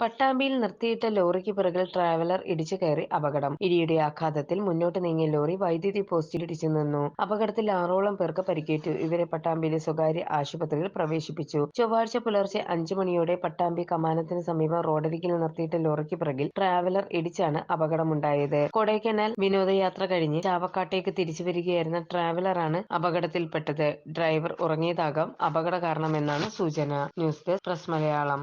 പട്ടാമ്പിയിൽ നിർത്തിയിട്ട ലോറിക്ക് പിറകിൽ ട്രാവലർ ഇടിച്ചു കയറി അപകടം. ഇടിയുടെ ആഘാതത്തിൽ മുന്നോട്ട് നീങ്ങിയ ലോറി വൈദ്യുതി പോസ്റ്റിൽ ഇടിച്ചു നിന്നു. അപകടത്തിൽ ആറോളം പേർക്ക് പരിക്കേറ്റു. ഇവരെ പട്ടാമ്പിയിലെ സ്വകാര്യ ആശുപത്രിയിൽ പ്രവേശിപ്പിച്ചു. ചൊവ്വാഴ്ച പുലർച്ചെ അഞ്ചു മണിയോടെ പട്ടാമ്പി കമാനത്തിന് സമീപം റോഡരികിൽ നിർത്തിയിട്ട ലോറിക്ക് പിറകിൽ ട്രാവലർ ഇടിച്ചാണ് അപകടമുണ്ടായത്. കൊടൈക്കനാൽ വിനോദയാത്ര കഴിഞ്ഞ് ചാവക്കാട്ടേക്ക് തിരിച്ചു വരികയായിരുന്ന ട്രാവലറാണ് അപകടത്തിൽപ്പെട്ടത്. ഡ്രൈവർ ഉറങ്ങിയതാകാം അപകട കാരണമെന്നാണ് സൂചന. News desk press Malayalam.